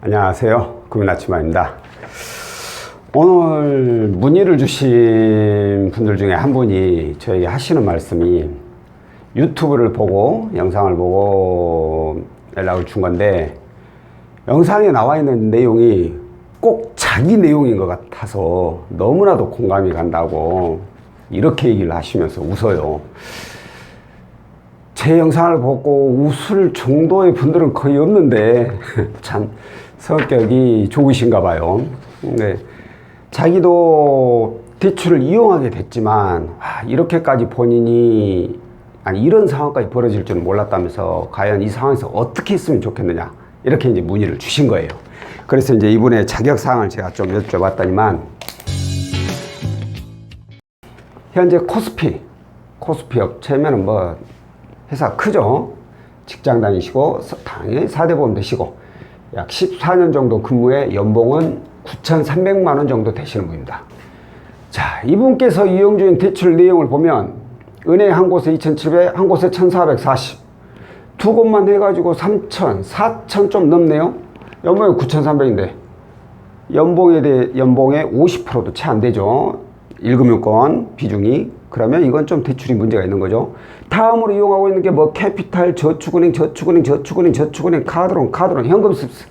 안녕하세요. 구민아침마입니다. 오늘 문의를 주신 분들 중에 한 분이 저에게 하시는 말씀이 유튜브를 보고 영상을 보고 연락을 준 건데 영상에 나와 있는 내용이 꼭 자기 내용인 것 같아서 너무나도 공감이 간다고 이렇게 얘기를 하시면서 웃어요. 제 영상을 보고 웃을 정도의 분들은 거의 없는데 참 성격이 좋으신가 봐요. 근데 자기도 대출을 이용하게 됐지만 아, 이렇게까지 본인이 아니 이런 상황까지 벌어질 줄은 몰랐다면서 과연 이 상황에서 어떻게 했으면 좋겠느냐 이렇게 이제 문의를 주신 거예요. 그래서 이제 이분의 자격 사항을 제가 좀 여쭤봤더니만 현재 코스피 코스피 업체면은 뭐 회사 크죠. 직장 다니시고 서- 당연히 4대 보험 되시고 약 14년 정도 근무에 연봉은 9,300만 원 정도 되시는 분입니다. 자, 이분께서 이용 중인 대출 내용을 보면 은행 한 곳에 2,700, 한 곳에 1,440. 두 곳만 해가지고 3,000, 4,000 좀 넘네요. 연봉이 9,300인데 연봉에 대해 연봉의 50%도 채 안 되죠. 1금융권 비중이. 그러면 이건 좀 대출이 문제가 있는 거죠. 다음으로 이용하고 있는 게 뭐 캐피탈, 저축은행, 저축은행, 저축은행, 저축은행, 카드론, 카드론, 현금 습습.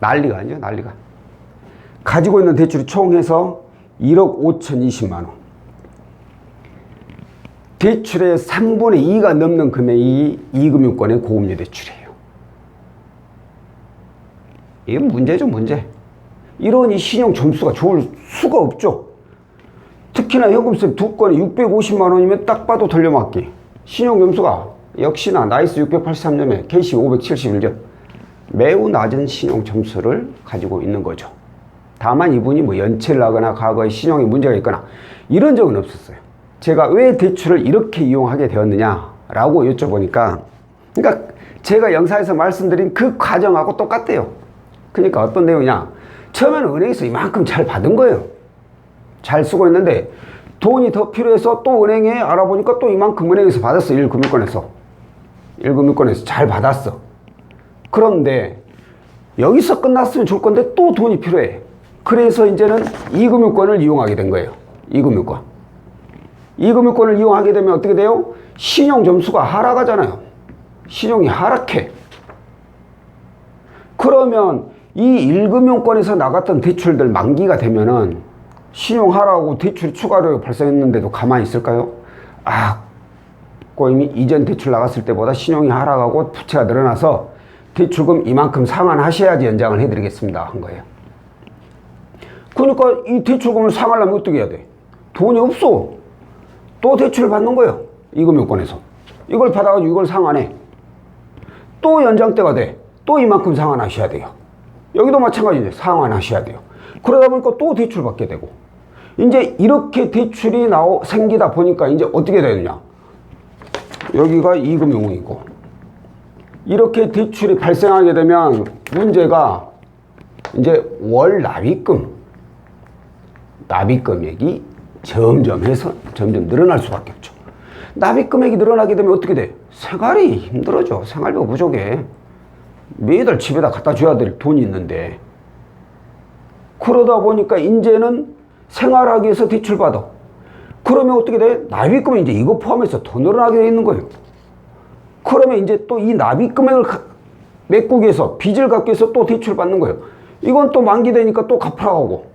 난리가 아니죠, 난리가. 가지고 있는 대출이 총 해서 1억 5,020만 원. 대출의 3분의 2가 넘는 금액이 이금융권의 고금리 대출이에요. 이게 문제죠, 문제. 이런 이 신용 점수가 좋을 수가 없죠. 특히나 현금세 두 건에 650만 원이면 딱 봐도 돌려막기. 신용 점수가 역시나 나이스 683점에 KC 571점. 매우 낮은 신용 점수를 가지고 있는 거죠. 다만 이분이 뭐 연체를 하거나 과거에 신용에 문제가 있거나 이런 적은 없었어요. 제가 왜 대출을 이렇게 이용하게 되었느냐라고 여쭤보니까 그러니까 제가 영상에서 말씀드린 그 과정하고 똑같대요. 그러니까 어떤 내용이냐? 처음에는 은행에서 이만큼 잘 받은 거예요. 잘 쓰고 있는데 돈이 더 필요해서 또 은행에 알아보니까 또 이만큼 은행에서 받았어. 1금융권에서. 1금융권에서 잘 받았어. 그런데 여기서 끝났으면 좋을 건데 또 돈이 필요해. 그래서 이제는 2금융권을 이용하게 된 거예요. 2금융권. 2금융권을 이용하게 되면 어떻게 돼요? 신용 점수가 하락하잖아요. 신용이 하락해. 그러면 이 1금융권에서 나갔던 대출들 만기가 되면은 신용 하락하고 대출 추가로 발생했는데도 가만히 있을까요? 아, 꼬임이 이전 대출 나갔을 때보다 신용이 하락하고 부채가 늘어나서 대출금 이만큼 상환하셔야지 연장을 해드리겠습니다. 한 거예요. 그러니까 이 대출금을 상환하려면 어떻게 해야 돼? 돈이 없어. 또 대출을 받는 거예요. 이금융권에서. 이걸 받아가지고 이걸 상환해. 또 연장대가 돼. 또 이만큼 상환하셔야 돼요. 여기도 마찬가지죠. 상환하셔야 돼요. 그러다 보니까 또 대출 받게 되고. 이제 이렇게 대출이 나오, 생기다 보니까 이제 어떻게 되느냐. 여기가 이금융이고. 이렇게 대출이 발생하게 되면 문제가 이제 월 납입금, 납입 금액이 점점 해서 점점 늘어날 수밖에 없죠. 납입 금액이 늘어나게 되면 어떻게 돼? 생활이 힘들어져. 생활비가 부족해. 매달 집에다 갖다 줘야 될 돈이 있는데 그러다 보니까 이제는 생활하기 위해서 대출 받아. 그러면 어떻게 돼? 납입금이 이제 이거 포함해서 더 늘어나게 돼 있는 거예요. 그러면 이제 또 이 납입 금액을 가- 메꾸기 위해서 빚을 갚기 위해서 또 대출 받는 거예요. 이건 또 만기되니까 또 갚으라고 하고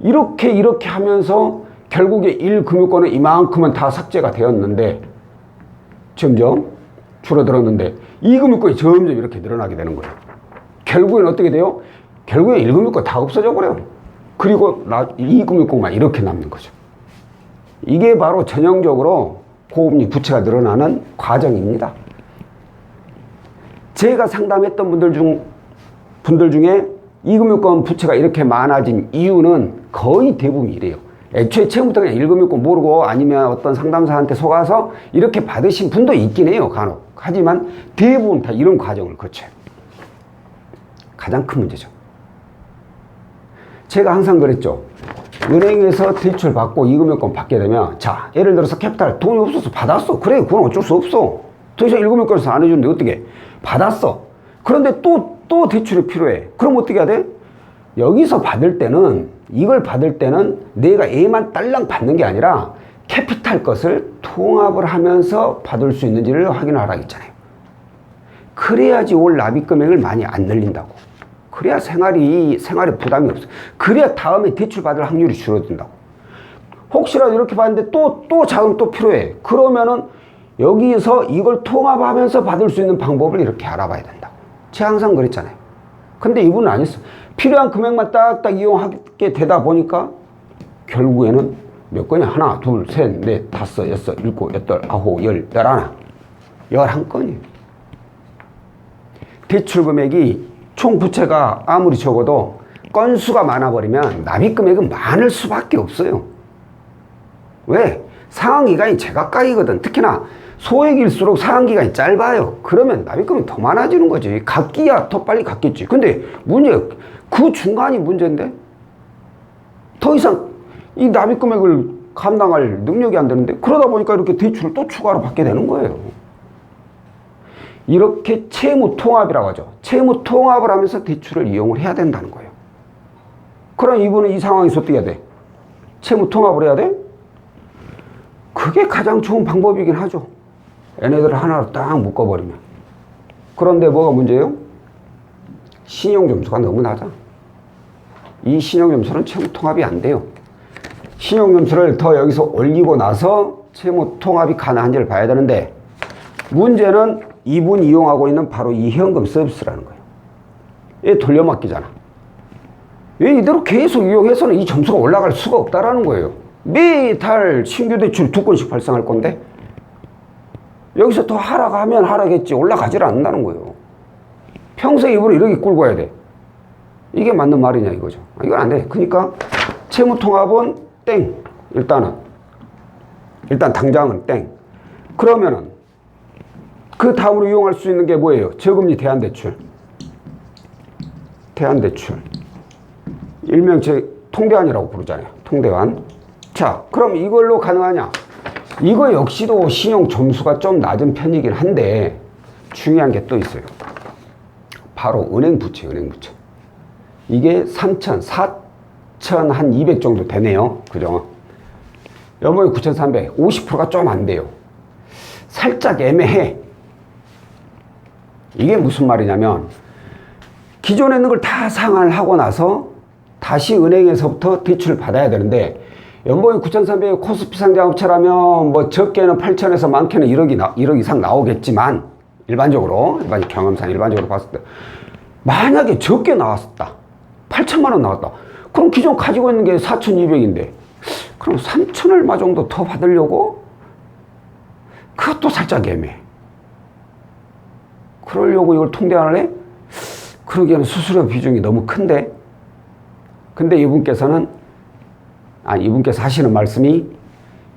이렇게 이렇게 하면서 결국에 1금융권은 이만큼은 다 삭제가 되었는데 점점 줄어들었는데 2금융권이 점점 이렇게 늘어나게 되는 거예요. 결국엔 어떻게 돼요? 결국엔 1금융권 다 없어져 버려요. 그리고 2금융권만 이렇게 남는 거죠. 이게 바로 전형적으로 고금리 부채가 늘어나는 과정입니다. 제가 상담했던 분들 중 분들 중에 이금융권 부채가 이렇게 많아진 이유는 거의 대부분 이래요. 애초에 처음부터 그냥 일금융권 모르고 아니면 어떤 상담사한테 속아서 이렇게 받으신 분도 있긴 해요, 간혹. 하지만 대부분 다 이런 과정을 거쳐요. 가장 큰 문제죠. 제가 항상 그랬죠. 은행에서 대출 받고 이금융권 받게 되면 자 예를 들어서 캐피탈 돈이 없어서 받았어 그래 그건 어쩔 수 없어 더 이상 일금융권에서 안 해주는데 어떻게 받았어 그런데 또또 대출이 필요해. 그럼 어떻게 해야 돼? 여기서 받을 때는 이걸 받을 때는 내가 A만 딸랑 받는 게 아니라 캐피탈 것을 통합을 하면서 받을 수 있는지를 확인하라 했잖아요. 그래야지 올 납입 금액을 많이 안 늘린다고. 그래야 생활이 생활에 부담이 없어. 그래야 다음에 대출 받을 확률이 줄어든다고. 혹시라도 이렇게 받는데 또 또 자금 또 필요해. 그러면은 여기서 이걸 통합하면서 받을 수 있는 방법을 이렇게 알아봐야 된다고. 제가 항상 그랬잖아요. 근데 이분은 안 했어. 필요한 금액만 딱딱 이용하게 되다 보니까 결국에는 몇 건이야? 하나, 둘, 셋, 넷, 다섯, 여섯, 일곱, 여덟, 아홉, 열, 열하나. 열한 건이에요. 대출 금액이 총 부채가 아무리 적어도 건수가 많아버리면 납입 금액은 많을 수밖에 없어요. 왜? 상환기간이 제각각이거든. 특히나 소액일수록 상환기간이 짧아요. 그러면 납입금이 더 많아지는 거지. 갚기야 더 빨리 갚겠지. 근데 문제, 그 중간이 문제인데? 더 이상 이 납입금액을 감당할 능력이 안 되는데 그러다 보니까 이렇게 대출을 또 추가로 받게 되는 거예요. 이렇게 채무 통합이라고 하죠. 채무 통합을 하면서 대출을 이용을 해야 된다는 거예요. 그럼 이분은 이 상황에서 어떻게 해야 돼? 채무 통합을 해야 돼? 그게 가장 좋은 방법이긴 하죠. 얘네들을 하나로 딱 묶어버리면. 그런데 뭐가 문제예요? 신용점수가 너무 낮아. 이 신용점수는 채무 통합이 안 돼요. 신용점수를 더 여기서 올리고 나서 채무 통합이 가능한지를 봐야 되는데 문제는 이분 이용하고 있는 바로 이 현금 서비스라는 거예요. 얘 돌려막기잖아. 얘 이대로 계속 이용해서는 이 점수가 올라갈 수가 없다라는 거예요. 매달 신규 대출 두 건씩 발생할 건데 여기서 더 하락하면 하락했지 올라가질 않는다는 거예요. 평생 입으로 이렇게 끌고 가야 돼. 이게 맞는 말이냐 이거죠. 아, 이건 안 돼. 그러니까 채무 통합은 땡. 일단은 일단 당장은 땡. 그러면은 그 다음으로 이용할 수 있는 게 뭐예요? 저금리 대안대출. 대안대출. 일명 제 통대안이라고 부르잖아요. 통대안. 자, 그럼 이걸로 가능하냐? 이거 역시도 신용 점수가 좀 낮은 편이긴 한데 중요한 게 또 있어요. 바로 은행 부채, 은행 부채. 이게 3천, 4천 한 200 정도 되네요. 그죠? 연봉이 9,300, 50%가 좀 안 돼요. 살짝 애매해. 이게 무슨 말이냐면 기존에 있는 걸 다 상환을 하고 나서 다시 은행에서부터 대출을 받아야 되는데 연봉이 9,300에 코스피 상장업체라면 뭐 적게는 8천에서 많게는 1억이 나, 1억 이상 나오겠지만 일반적으로 일반 경험상 일반적으로 봤을 때 만약에 적게 나왔다. 8천만 원 나왔다. 그럼 기존 가지고 있는 게 4,200인데 그럼 3천 얼마 정도 더 받으려고? 그것도 살짝 애매해 그러려고 이걸 해? 그러기에는 수수료 비중이 너무 큰데 근데 이분께서는 아 이분께서 하시는 말씀이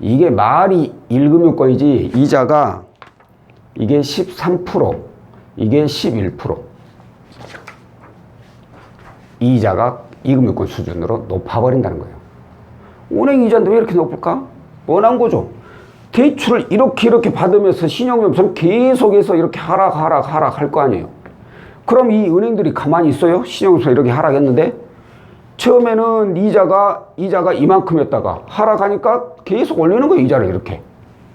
이게 말이 1금융권이지 이자가 이게 13% 이게 11% 이자가 2금융권 수준으로 높아버린다는 거예요. 은행 이자인데 왜 이렇게 높을까? 뻔한 거죠. 대출을 이렇게 이렇게 받으면서 신용점수는 계속해서 이렇게 하락 하락 하락 할 거 아니에요. 그럼 이 은행들이 가만히 있어요? 신용점수 이렇게 하락했는데? 처음에는 이자가 이자가 이만큼이었다가 하락하니까 계속 올리는 거예요 이자를 이렇게.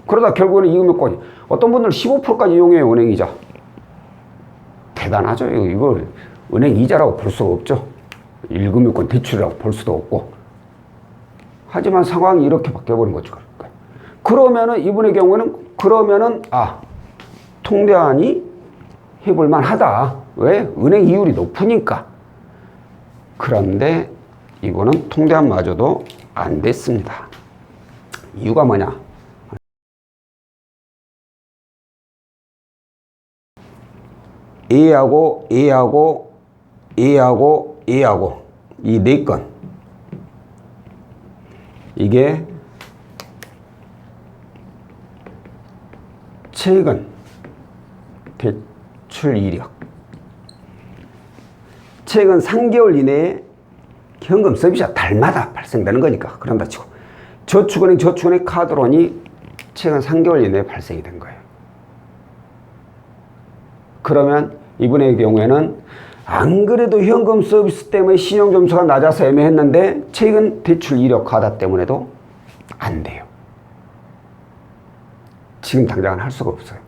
그러다 결국에는 이금융권이. 어떤 분들은 15%까지 이용해요 은행 이자. 대단하죠 이걸 은행 이자라고 볼 수가 없죠. 1금융권 대출이라고 볼 수도 없고. 하지만 상황이 이렇게 바뀌어버린 거죠 그러면은 이분의 경우에는 그러면은 아 통대안이 해볼 만 하다 왜 은행 이율이 높으니까 그런데 이거는 통대안마저도 안 됐습니다. 이유가 뭐냐? A하고 A하고 A하고 A하고 이 네 건 이게 최근 대출 이력 최근 3개월 이내에 현금 서비스가 달마다 발생되는 거니까 그런다 치고 저축은행 저축은행 카드론이 최근 3개월 이내에 발생이 된 거예요. 그러면 이분의 경우에는 안 그래도 현금 서비스 때문에 신용 점수가 낮아서 애매했는데 최근 대출 이력 과다 때문에도 안 돼요. 지금 당장은 할 수가 없어요.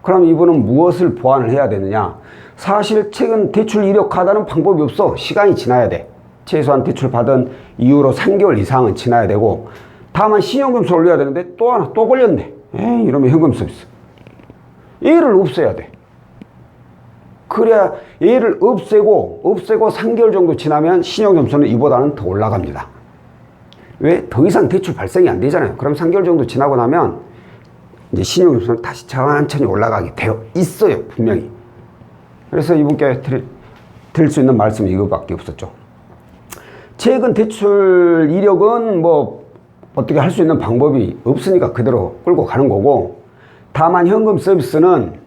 그럼 이분은 무엇을 보완을 해야 되느냐? 사실 최근 대출 이력 과다는 방법이 없어. 시간이 지나야 돼. 최소한 대출 받은 이후로 3개월 이상은 지나야 되고 다만 신용점수 올려야 되는데 또 하나 또 걸렸네. 에이 이러면 현금 서비스. 얘를 없애야 돼. 그래야 얘를 없애고 없애고 3개월 정도 지나면 신용점수는 이보다는 더 올라갑니다. 왜? 더 이상 대출 발생이 안 되잖아요. 그럼 3개월 정도 지나고 나면 이제 신용점수는 다시 천천히 올라가게 되어 있어요. 분명히. 그래서 이분께 드릴, 드릴 수 있는 말씀이 이거밖에 없었죠. 최근 대출 이력은 뭐 어떻게 할 수 있는 방법이 없으니까 그대로 끌고 가는 거고 다만 현금 서비스는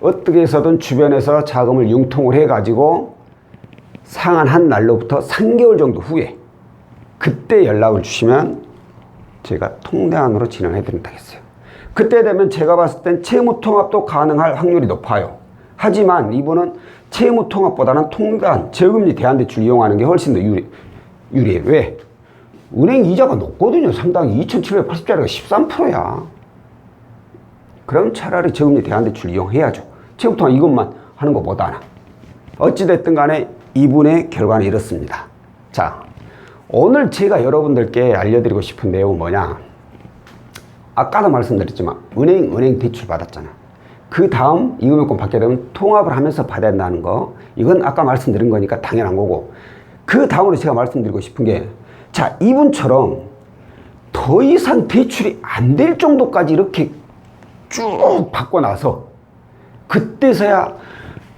어떻게 해서든 주변에서 자금을 융통을 해가지고 상한한 날로부터 3개월 정도 후에 그때 연락을 주시면 제가 통대안으로 진행해 드린다겠어요. 그때 되면 제가 봤을 땐 채무 통합도 가능할 확률이 높아요. 하지만 이분은 채무 통합보다는 통대안, 저금리 대안대출 이용하는 게 훨씬 더 유리, 유리해요. 왜? 은행 이자가 높거든요. 상당히 2,780짜리가 13%야. 그럼 차라리 저금리 대안대출 이용해야죠. 채무 통합 이것만 하는 것보다는. 어찌됐든 간에 이분의 결과는 이렇습니다. 자, 오늘 제가 여러분들께 알려드리고 싶은 내용은 뭐냐? 아까도 말씀드렸지만 은행 은행 대출 받았잖아. 그 다음 이금융권 받게 되면 통합을 하면서 받아야 한다는 거. 이건 아까 말씀드린 거니까 당연한 거고. 그 다음으로 제가 말씀드리고 싶은 게 자 이분처럼 더 이상 대출이 안 될 정도까지 이렇게 쭉 받고 나서 그때서야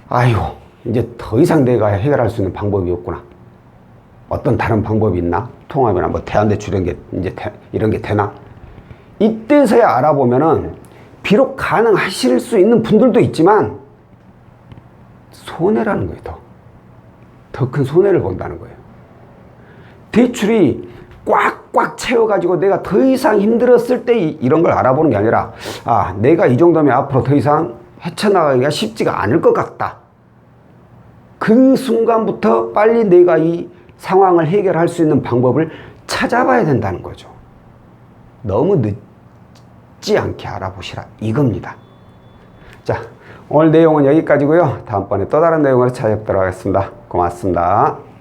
아유 이제 더 이상 내가 해결할 수 있는 방법이 없구나. 어떤 다른 방법이 있나? 통합이나 뭐 대안대출 이런 게 이제 대- 이런 게 되나 이때서야 알아보면은 비록 가능하실 수 있는 분들도 있지만 손해라는 거예요 더. 더 큰 손해를 본다는 거예요. 대출이 꽉꽉 채워가지고 내가 더 이상 힘들었을 때 이- 이런 걸 알아보는 게 아니라 아 내가 이 정도면 앞으로 더 이상 헤쳐나가기가 쉽지가 않을 것 같다. 그 순간부터 빨리 내가 이 상황을 해결할 수 있는 방법을 찾아봐야 된다는 거죠. 너무 늦 지 않게 알아보시라 이겁니다. 자, 오늘 내용은 여기까지고요. 다음번에 또 다른 내용으로 찾아뵙도록 하겠습니다. 고맙습니다.